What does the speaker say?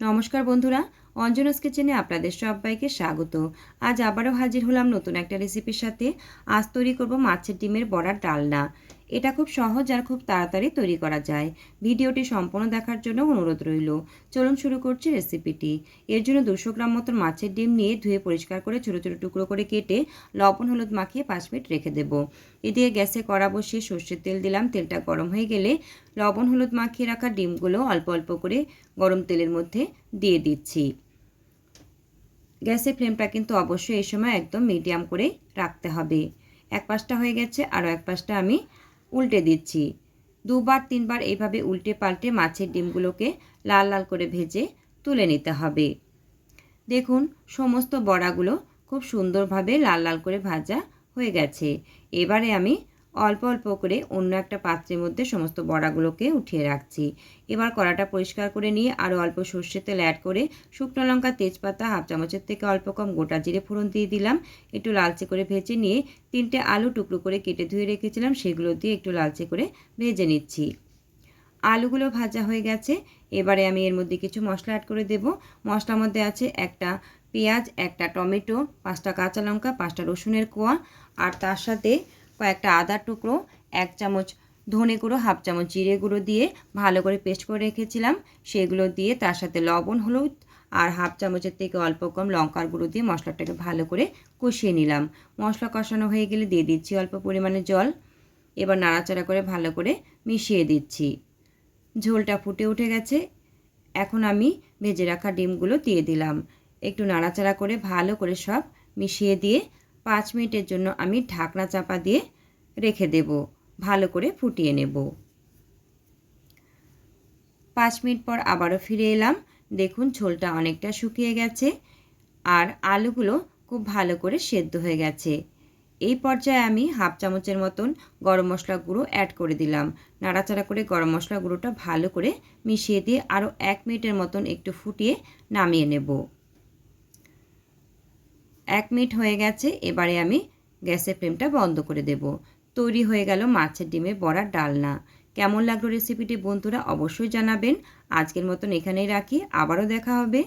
নমস্কার বন্ধুরা, অঞ্জনাস কিচেনে আপনাদের সবাইকে স্বাগত। আজ আবারও হাজির হলাম নতুন একটা রেসিপির সাথে। আজ তৈরি করব মাছের ডিমের বড়ার ডালনা। এটা খুব সহজ আর খুব তাড়াতাড়ি তৈরি করা যায়। ভিডিওটি সম্পূর্ণ দেখার জন্য অনুরোধ রইল। চলুন শুরু করছি রেসিপিটি। এর জন্য দুশো গ্রাম মতন মাছের ডিম নিয়ে ধুয়ে পরিষ্কার করে ছোটো ছোটো টুকরো করে কেটে লবণ, হলুদ মাখিয়ে পাঁচ মিনিট রেখে দেব। এদিকে গ্যাসে কড়া বসিয়ে সর্ষের তেল দিলাম। তেলটা গরম হয়ে গেলে লবণ, হলুদ মাখিয়ে রাখা ডিমগুলো অল্প অল্প করে গরম তেলের মধ্যে দিয়ে দিচ্ছি। গ্যাসের ফ্লেমটা কিন্তু অবশ্যই এই সময় একদম মিডিয়াম করে রাখতে হবে। এক পাশটা হয়ে গেছে, আরও এক পাশটা আমি উল্টে দিচ্ছি। দুবার, তিনবার এইভাবে উল্টে পাল্টে মাছের ডিমগুলোকে লাল লাল করে ভেজে তুলে নিতে হবে। দেখুন, সমস্ত বড়াগুলো খুব সুন্দরভাবে লাল লাল করে ভাজা হয়ে গেছে। এবারে আমি অল্প অল্প করে অন্য একটা পাত্রের মধ্যে সমস্ত বড়াগুলোকে উঠিয়ে রাখছি। এবার কড়াটা পরিষ্কার করে নিয়ে আরও অল্প সর্ষের তেল অ্যাড করে শুকনো লঙ্কা, তেজপাতা, হাফ চামচের থেকে অল্প কম গোটা জিরে ফোড়ন দিয়ে দিলাম। একটু লালচে করে ভেজে নিয়ে তিনটে আলু টুকরো করে কেটে ধুয়ে রেখেছিলাম, সেগুলো দিয়ে একটু লালচে করে ভেজে নিচ্ছি। আলুগুলো ভাজা হয়ে গেছে। এবারে আমি এর মধ্যে কিছু মশলা অ্যাড করে দেব। মশলার মধ্যে আছে একটা পেঁয়াজ, একটা টমেটো, পাঁচটা কাঁচা লঙ্কা, পাঁচটা রসুনের কোয়া, আর তার সাথে কয়েকটা আদার টুকরো, এক চামচ ধনে গুঁড়ো, হাফ চামচ জিরে গুঁড়ো দিয়ে ভালো করে পেস্ট করে রেখেছিলাম। সেগুলো দিয়ে তার সাথে লবণ, হলুদ আর হাফ চামচের থেকে অল্প কম লঙ্কার গুঁড়ো দিয়ে মশলাটাকে ভালো করে কষিয়ে নিলাম। মশলা কষানো হয়ে গেলে দিয়ে দিচ্ছি অল্প পরিমাণে জল। এবার নাড়াচাড়া করে ভালো করে মিশিয়ে দিচ্ছি। ঝোলটা ফুটে উঠে গেছে। এখন আমি ভেজে রাখা ডিমগুলো দিয়ে দিলাম। একটু নাড়াচাড়া করে ভালো করে সব মিশিয়ে দিয়ে পাঁচ মিনিটের জন্য আমি ঢাকনা চাপা দিয়ে রেখে দেব। ভালো করে ফুটিয়ে নেব। পাঁচ মিনিট পর আবারও ফিরে এলাম। দেখুন ঝোলটা অনেকটা শুকিয়ে গেছে আর আলুগুলো খুব ভালো করে সেদ্ধ হয়ে গেছে। এই পর্যায়ে আমি হাফ চামচের মতন গরম মশলা গুঁড়ো অ্যাড করে দিলাম। নাড়াচাড়া করে গরম মশলা গুঁড়োটা ভালো করে মিশিয়ে দিয়ে আরও এক মিনিটের মতন একটু ফুটিয়ে নামিয়ে নেব। এক মিনিট হয়ে গেছে, এবারে আমি গ্যাসের ফ্লেমটা বন্ধ করে দেব। তৈরি হয়ে গেল মাছের ডিমের বড়ার ডালনা। কেমন লাগল রেসিপিটি বন্ধুরা অবশ্যই জানাবেন। আজকের মতন এখানেই রাখি, আবারও দেখা হবে।